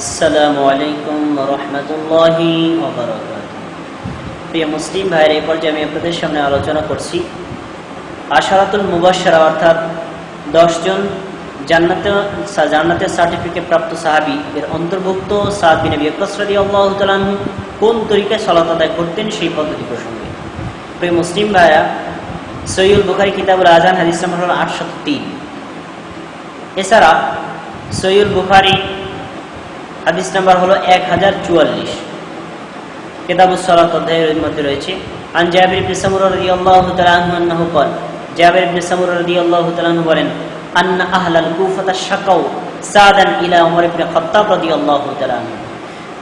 আসসালামু আলাইকুম রহমতুল্লাহি প্রিয় মুসলিম ভাইয়ের এই পর্যায়ে আমি আপনাদের সামনে আলোচনা করছি আশারাতুল মুবাসারা অর্থাৎ দশজন জান্নাতে জান্নাতের সার্টিফিকেট প্রাপ্ত সাহাবি, এর অন্তর্ভুক্ত সাদ বিন বিকসরাদি আল্লাহ তালাহু কোন তরিকায় সলাত আদায় করতেন সেই পদ্ধতি প্রসঙ্গে। প্রিয় মুসলিম ভাইয়া, সৈয়ুল বুখারি কিতাবুল আজান হাদিস নম্বর হল আটশত তিন। এছাড়া সৈয়ুল বুখারি হাদিস নাম্বার হলো এক হাজার চুয়াল্লিশ কেতাবুস সালাত অধ্যায়ের মধ্যে রয়েছে আন জাবির ইবনে সামুর রাদিয়াল্লাহু তাআলা আনহু আন্নাহু قال জাবির ইবনে সামুর রাদিয়াল্লাহু তাআলা আনহু বলেন আন্না আহলাল কুফাতা শাকাউ সাদান ইলা উমর ইবনে খাত্তাব রাদিয়াল্লাহু তাআলা আনহু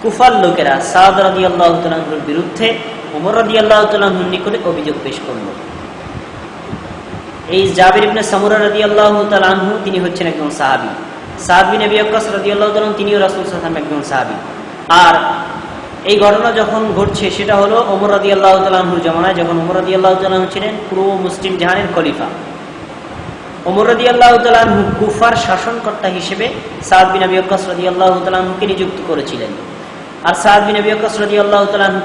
কুফার লোকেরা সাদ রাদিয়াল্লাহু তাআলা আনহুর বিরুদ্ধে ওমর রাদিয়াল্লাহু তাআলা আনহুর নিকটে অভিযোগ পেশ করলো এই জাবির ইবনে সামুরা রাদিয়াল্লাহু তাআলা আনহু তিনি হচ্ছেন একজন সাহাবী তিনিও রাসূল একজন সাহাবী। আর এই ঘটনা যখন ঘটছে, সেটা হলো ওমর জামানায়, যখন ওমর আনহু ছিলেন মুসলিম জাহানের খলিফা। ওমর আনহু কুফার শাসনকর্তা হিসেবে সাদ নিযুক্ত করেছিলেন। আর সাদ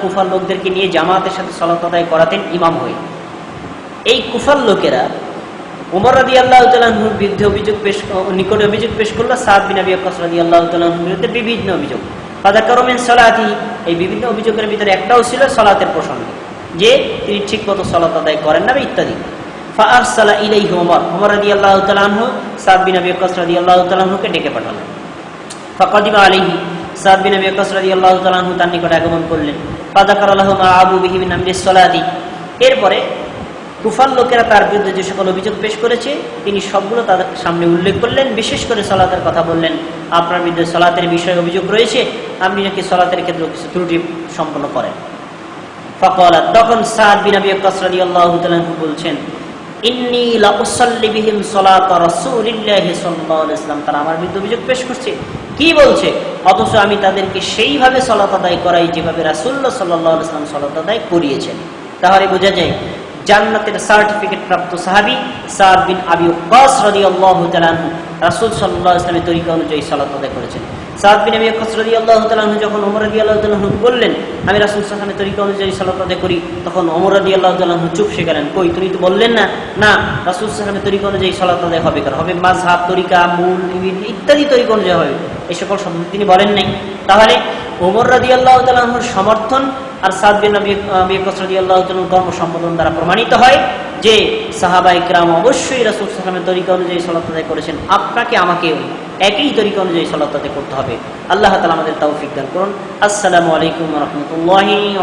কুফার লোকদেরকে নিয়ে জামাতের সাথে সালাত করাতেন ইমাম হয়ে। এই কুফার লোকেরা উমর রাদি আল্লাহ তালুর বিরুদ্ধে অভিযোগ পেশ নিকটে অভিযোগ পেশ করল সাদ বিন আবি আকাশ রাদি আল্লাহ তালুর বিরুদ্ধে বিভিন্ন অভিযোগ। ফাদা করমেন সলাতি, এই বিভিন্ন অভিযোগের ভিতরে একটাও ছিল সলাতের প্রসঙ্গে, যে তিনি ঠিক মতো সলাত আদায় করেন না ইত্যাদি। ফারসালা ইলাইহি ওমর ওমর রাদি আল্লাহ তালু সাদ বিন আকাশ রাদি আল্লাহ তালুকে ডেকে পাঠালেন। ফাকাদিমা আলাইহি, সাদ বিন আবি আকাশ রাদি আল্লাহ তালু তার নিকটে আগমন করলেন। ফাদাকার আল্লাহ আবু বিহিবিন আমরি সলাদি এরপরে কুফার লোকেরা তার বিরুদ্ধে যে সকল অভিযোগ পেশ করেছে, তিনি সবগুলো তাদের সামনে উল্লেখ করলেন, বিশেষ করে সলাতের কথা বললেন। আপনার বিরুদ্ধে সলাতের বিষয়ে অভিযোগ রয়েছে, আপনি নাকি সলাতের ক্ষেত্রে কিছু ত্রুটি সম্পন্ন করেন। ফকলাত তখন সাদ বিন আবি কাসরাদি আল্লাহ বলছেন, ইন্নি লা উসাল্লি বিহিম সালাত রাসূলিল্লাহি সাল্লাল্লাহু ওয়াসাল্লাম তারা আমার বিরুদ্ধে অভিযোগ পেশ করছে। কি বলছে? অথচ আমি তাদেরকে সেইভাবে সলাত আদায় করাই যেভাবে রাসূলুল্লাহ সাল্লাল্লাহু আলাইহি ওয়াসাল্লাম সলাত আদায় করিয়েছেন। তাহলে বোঝা যায় জান্নাতের সার্টিফিকেট প্রাপ্ত সাহাবি সাদ বিন আবি ওয়াক্কাস রাদিয়াল্লাহু তাআলা রাসূল সাল্লাল্লাহু আলাইহি ওয়াসাল্লামের তরিকা অনুযায়ী সালাত আদায় করেছেন। সাদ বিন আবি ওয়াক্কাস রাদিয়াল্লাহু তাআলা যখন ওমর রাদিয়াল্লাহু তাআলা বললেন, আমি রাসূল আলাইহি তরিকা অনুযায়ী সালাত আদায় করি, তখন ওমর রাদিয়াল্লাহু তাআলা চুপ সে গেলেন। কই, তুমি তো বললেন না? না, রাসূল আলাইহি তরিকা অনুযায়ী সালাত আদায় হবে কারণ হবে মাযহাব, তরিকা, মূল, ইত্যাদি তরিকা অনুযায়ী হবে। এই সকল শব্দ তিনি বলেন নাই। তাহলে ওমর রাদিয়াল্লাহু তাআলার সমর্থন আর সাদবিন আল্লাহ কর্ম সম্পাদন দ্বারা প্রমাণিত হয় যে সাহাবা ইকরাম অবশ্যই রাসুল সালামের তরিকা অনুযায়ী সলাত করেছেন। আপনাকে আমাকে একই তরিকা অনুযায়ী সলাত করতে হবে। আল্লাহ তালা আমাদের তাও দান করুন। আসসালামু আলাইকুম রহমতুল্লাহি